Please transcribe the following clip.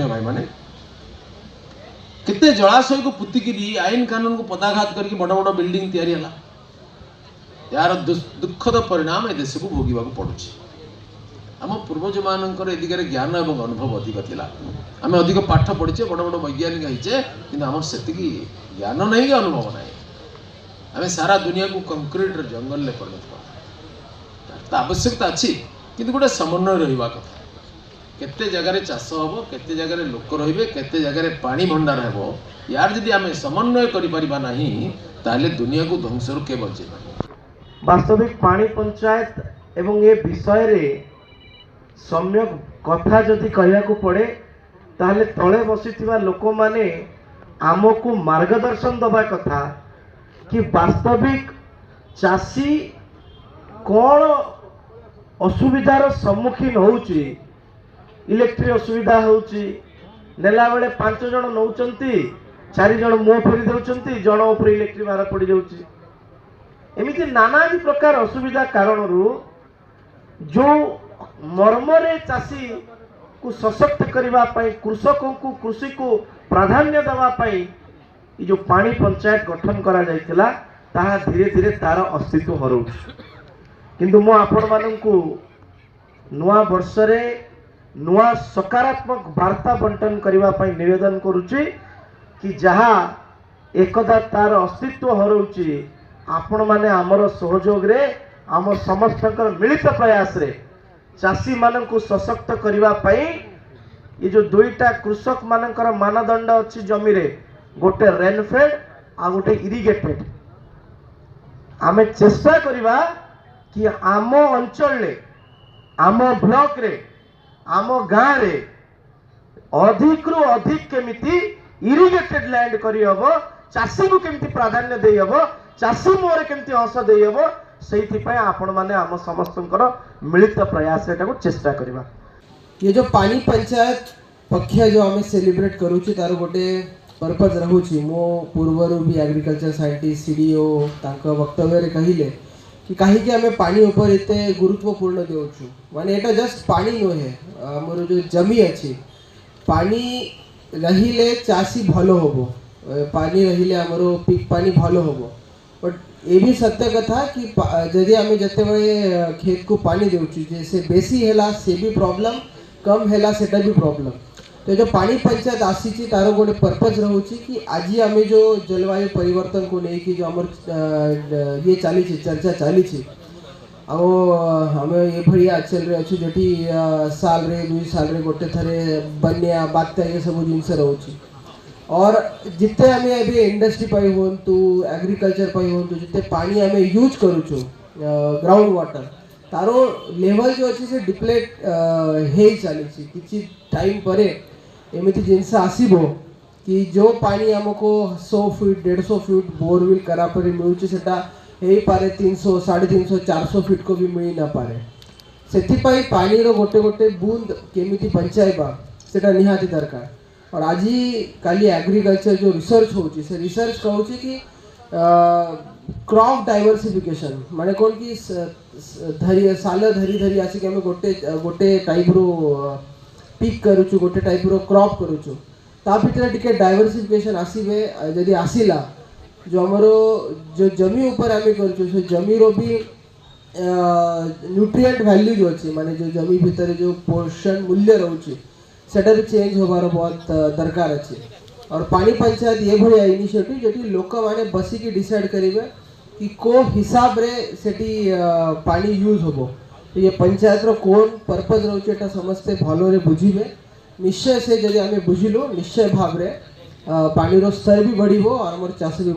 ମାନ୍ୟ ଭାଇମାନେ କେତେ ଜଳାଶୟକୁ ପୁତିକିରି ଆଇନ କାନୁନକୁ ପଦାଘାତ କରିକି ବଡ଼ ବଡ଼ ବିଲ୍ଡିଂ ତିଆରି ହେଲା ଏହାର ଦୁ- ଦୁଃଖଦ ପରିଣାମ ଏ ଦେଶକୁ ଭୋଗିବାକୁ ପଡ଼ୁଛି ଆମ ପୂର୍ବଜମାନଙ୍କର ଏ ଦିଗରେ ଜ୍ଞାନ ଏବଂ ଅନୁଭବ ଅଧିକ ଥିଲା ଆମେ ଅଧିକ ପାଠ ପଢ଼ିଛେ ବଡ଼ ବଡ଼ ବୈଜ୍ଞାନିକ ହେଇଛେ କିନ୍ତୁ ଆମର ସେତିକି ଜ୍ଞାନ ନାହିଁ କି ଅନୁଭବ ନାହିଁ ଆମେ ସାରା ଦୁନିଆକୁ କଂକ୍ରିଟର ଜଙ୍ଗଲରେ ପରିଣତ କରିବା ତାର ତ ଆବଶ୍ୟକତା ଅଛି କିନ୍ତୁ ଗୋଟେ ସମନ୍ୱୟ ରହିବା କଥା କେତେ ଜାଗାରେ ଚାଷ ହେବ କେତେ ଜାଗାରେ ଲୋକ ରହିବେ କେତେ ଜାଗାରେ ପାଣି ଭଣ୍ଡାର ହେବ ୟାର ଯଦି ଆମେ ସମନ୍ୱୟ କରିପାରିବା ନାହିଁ ତାହେଲେ ଦୁନିଆକୁ ଧ୍ୱଂସରୁ କିଏ ବଞ୍ଚେଇବା? ବାସ୍ତବିକ ପାଣି ପଞ୍ଚାୟତ ଏବଂ ଏ ବିଷୟରେ ସମ୍ୟକ କଥା ଯଦି କହିବାକୁ ପଡ଼େ ତାହେଲେ ତଳେ ବସିଥିବା ଲୋକମାନେ ଆମକୁ ମାର୍ଗଦର୍ଶନ ଦେବା କଥା କି ବାସ୍ତବିକ ଚାଷୀ କ'ଣ ଅସୁବିଧାର ସମ୍ମୁଖୀନ ହେଉଛି ଇଲେକ୍ଟ୍ରି ଅସୁବିଧା ହେଉଛି। ନେଲାବେଳେ ପାଞ୍ଚ ଜଣ ନେଉଛନ୍ତି ଚାରି ଜଣ ମୁହଁ ଫେରି ଦେଉଛନ୍ତି ଜଣ ଉପରେ ଇଲେକ୍ଟ୍ରି ଭାର ପଡ଼ିଯାଉଛି। ଏମିତି ନାନାଦି ପ୍ରକାର ଅସୁବିଧା କାରଣରୁ ଯେଉଁ ମର୍ମରେ ଚାଷୀକୁ ସଶକ୍ତ କରିବା ପାଇଁ କୃଷକଙ୍କୁ କୃଷିକୁ ପ୍ରାଧାନ୍ୟ ଦେବା ପାଇଁ ଏ ଯେଉଁ ପାଣି ପଞ୍ଚାୟତ ଗଠନ କରାଯାଇଥିଲା ତାହା ଧୀରେ ଧୀରେ ତାର ଅସ୍ତିତ୍ୱ ହରଉଛି। କିନ୍ତୁ ମୁଁ ଆପଣମାନଙ୍କୁ ନୂଆ ବର୍ଷରେ ନୂଆ ସକାରାତ୍ମକ ବାର୍ତ୍ତା ବଣ୍ଟନ କରିବା ପାଇଁ ନିବେଦନ କରୁଛି କି ଯାହା ଏକଦା ତାର ଅସ୍ତିତ୍ୱ ହରଉଛି ଆପଣମାନେ ଆମର ସହଯୋଗରେ ଆମ ସମସ୍ତଙ୍କର ମିଳିତ ପ୍ରୟାସରେ ଚାଷୀମାନଙ୍କୁ ସଶକ୍ତ କରିବା ପାଇଁ ଏ ଯେଉଁ ଦୁଇଟା କୃଷକମାନଙ୍କର ମାନଦଣ୍ଡ ଅଛି ଜମିରେ ଗୋଟେ ରେନଫେଡ୍ ଆଉ ଗୋଟେ ଇରିଗେଟେଡ୍ ଆମେ ଚେଷ୍ଟା କରିବା କି ଆମ ଅଞ୍ଚଳରେ ଆମ ବ୍ଲକରେ आम गाँवें अधिक रु अधिक केमी इरीगेटेड लैंड करहब चाषी को कमी प्राधान्य देहब चाषी मुहर के हस देहब से आपण मैंने आम समस्त मिलित प्रयास चेस्टा करवा ये जो पानी पंचायत पक्ष जो आम सेलिब्रेट कर गोटे पर्पज रोच मो पूर्वर भी एग्रिकलचर सैंटिस्ट सी डीओ तक वक्तव्य कहले કે काही की અમે પાણી ઉપર રીતે ગુરુત્વપૂર્ણ દેવું છું મને એટલે જસ્ટ પાણીનો હે અમારું જો જમીએ છે પાણી રહીલે ચાસી ભલો હોવો પાણી રહીલે અમારો પીક પાણી ભલો હોવો બટ એ બી સત્ય કથા કે જદી અમે જેતેବେଳେ ખેત કો પાણી દેવું છું જેસે બેસી હેલા સે બી પ્રોબ્લેમ કમ હેલા સેટા બી પ્રોબ્લેમ ପ୍ରୋବ୍ଲେମ୍ ତ ଯୋଉ ପାଣି ପଞ୍ଚାୟତ ଆସିଛି ତାର ଗୋଟେ ପର୍ପଜ୍ ରହୁଛି କି ଆଜି ଆମେ ଯେଉଁ ଜଳବାୟୁ ପରିବର୍ତ୍ତନକୁ ନେଇକି ଯେଉଁ ଆମର ଅ, ଇଏ ଚାଲିଛି ଚର୍ଚ୍ଚା ଚାଲିଛି ଆଉ ଆମେ ଏଭଳିଆ ଅଞ୍ଚଳରେ ଅଛୁ ଯୋଉଠି ଅ, ସାଲରେ ଦୁଇ ସାଲରେ ଗୋଟେ ଥରେ ବନ୍ୟା ବାତ୍ୟା ଏ ସବୁ ଜିନିଷ ରହୁଛି और जिते आम ଏବେ ଇଣ୍ଡଷ୍ଟ୍ରି ପାଇଁ ହୁଅନ୍ତୁ ଏଗ୍ରିକଲଚର ପାଇଁ ହୁଅନ୍ତୁ ଯେତେ ପାଣି ଆମେ ୟୁଜ୍ କରୁଛୁ ଗ୍ରାଉଣ୍ଡ ୱାଟର ତାର ଲେଭଲ୍ ଯେଉଁ ଅଛି ସେ ଡିପ୍ଲେଟ୍ ହେଇ ଚାଲିଛି କିଛି ଟାଇମ୍ ପରେ ଏମିତି ଜିନିଷ ଆସିବ କି ଯେଉଁ ପାଣି ଆମକୁ ଶହ ଫିଟ୍ ଦେଢ଼ଶହ ଫିଟ୍ ବୋରୱେଲ୍ କରା ପରେ ମିଳୁଛି ସେଟା ହେଇପାରେ ତିନିଶହ ସାଢ଼େ ତିନିଶହ ଚାରିଶହ ଫିଟ୍କୁ ବି ମିଳି ନପାରେ ସେଥିପାଇଁ ପାଣିର ଗୋଟେ ଗୋଟେ ବୁନ୍ଦ କେମିତି ବଞ୍ଚାଇବା ସେଟା ନିହାତି ଦରକାର और आज ही काली एग्रीकल्चर जो रिसर्च होची से रिसर्च कहूची कि क्रॉप डाइवर्सिफिकेशन माने कोन कि स- स- धरी साल धरी धरी आसी कि हमें गोटे गोटे टाइप रो पिक करूछु गोटे टाइप रो क्रॉप करूछु ता भितर टिके डाइवर्सिफिकेशन आसीबे जदि आसीला, जो हमरो जो जमी ऊपर आमे करूछु से जमी रो भी न्यूट्रिएंट वैल्यू जो अच्छी, माने जो जमी भितर जो पोषण मूल्य रहुची, सेटा भी चेंज होबार बहुत दरकार अच्छे। और पानी पंचायत ये भलिया इनिशिएटिव जेटी लोक माने बसिकी डिसाइड करिवे कि को हिसाब रे सेटी पानी यूज़ होबो। तो ये पंचायत कोन पर्पज एटा समस्ते भलो रे बुझिबे। निश्चय से जदि आमे बुझिलु, निश्चय भाव में पानी स्तर भी बढ़िबो और हमर चाष भी